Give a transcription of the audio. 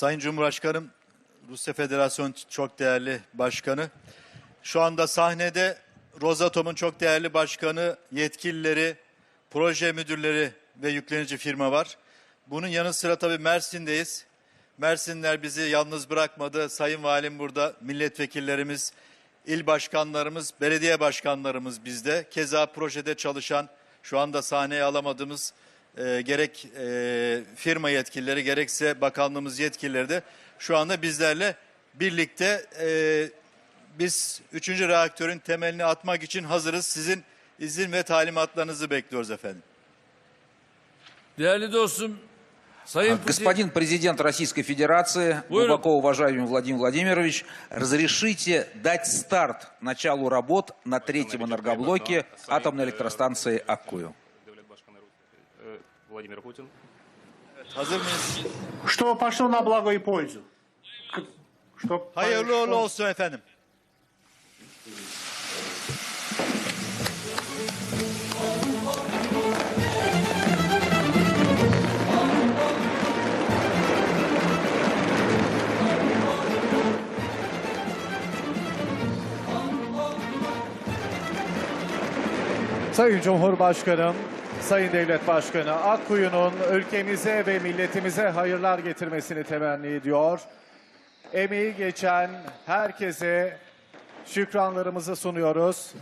Sayın Cumhurbaşkanım, Rusya Federasyonu çok değerli başkanı. Şu anda sahnede Rosatom'un çok değerli başkanı, yetkilileri, proje müdürleri ve yüklenici firma var. Bunun yanı sıra tabii Mersin'deyiz. Mersinler bizi yalnız bırakmadı. Sayın Valim burada, milletvekillerimiz, il başkanlarımız, belediye başkanlarımız bizde. Keza projede çalışan, şu anda sahneye alamadığımız e, gerek e, firma yetkilileri gerekse bakanlığımız yetkilileri de şu anda bizlerle birlikte e, biz 3. reaktörün temelini atmak için hazırız. Sizin izin ve talimatlarınızı bekliyoruz efendim. Değerli dostum, Sayın Putin, Господин президент Российской Федерации, Вы- глубоко уважаемый Владимир Владимирович, разрешите дать старт началу работ на третьем энергоблоке атомной электростанции Аккую. Devlet Başkanı e, Vladimir Putin. Hazır mıyız? Что пошло на благо и пользу. К- Что Hayırlı uğurlu пошло- olsun efendim. Sayın Cumhurbaşkanım, Sayın Devlet Başkanı Akkuyu'nun ülkemize ve milletimize hayırlar getirmesini temenni ediyor. Emeği geçen herkese şükranlarımızı sunuyoruz.